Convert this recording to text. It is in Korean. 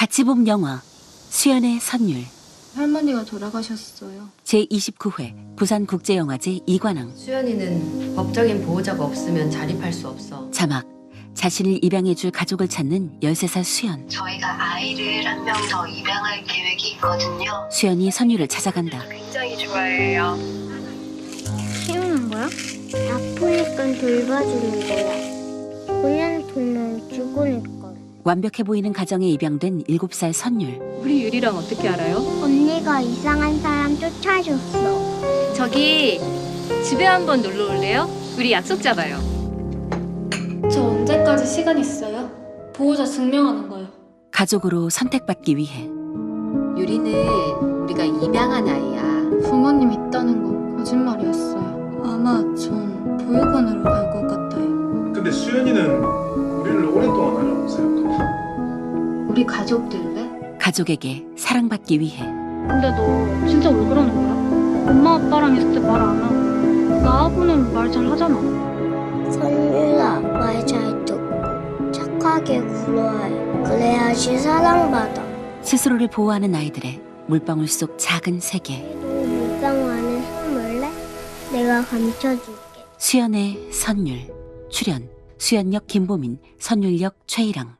같이 본 영화 수연의 선율 할머니가 돌아가셨어요. 제29회 부산국제영화제 이관왕 수연이는 법적인 보호자가 없으면 자립할 수 없어. 자막 자신을 입양해줄 가족을 찾는 13살 수연 저희가 아이를 한 명 더 입양할 계획이 있거든요. 수연이 선율을 찾아간다 굉장히 좋아해요. 키우는 거야? 아프니까 돌봐주는 거야. 훈련 돈은 죽으니까. 완벽해 보이는 가정에 입양된 7살 선율 우리 유리랑 어떻게 알아요? 언니가 이상한 사람 쫓아줬어. 저기 집에 한번 놀러 올래요? 우리 약속 잡아요. 저 언제까지 시간 있어요? 보호자 증명하는 거요. 가족으로 선택받기 위해 유리는 우리가 입양한 아이야. 부모님 있다는 거 거짓말이었어요. 아마 전 보육원으로 갈 것 같아요. 근데 수연이는 우리를 오랫동안 생각하고 우리 가족 될래? 가족에게 사랑받기 위해 근데 너 진짜 왜 그러는 거야? 엄마 아빠랑 있을 때 말 안 하고 나하고는 말 잘 하잖아. 선율아, 말 잘 듣고 착하게 굴어야 해. 그래야지 사랑받아. 스스로를 보호하는 아이들의 물방울 속 작은 세계 너 물방 안에 숨을래? 내가 감춰줄게. 수연의 선율 출연 수연역 김보민 선율역 최일랑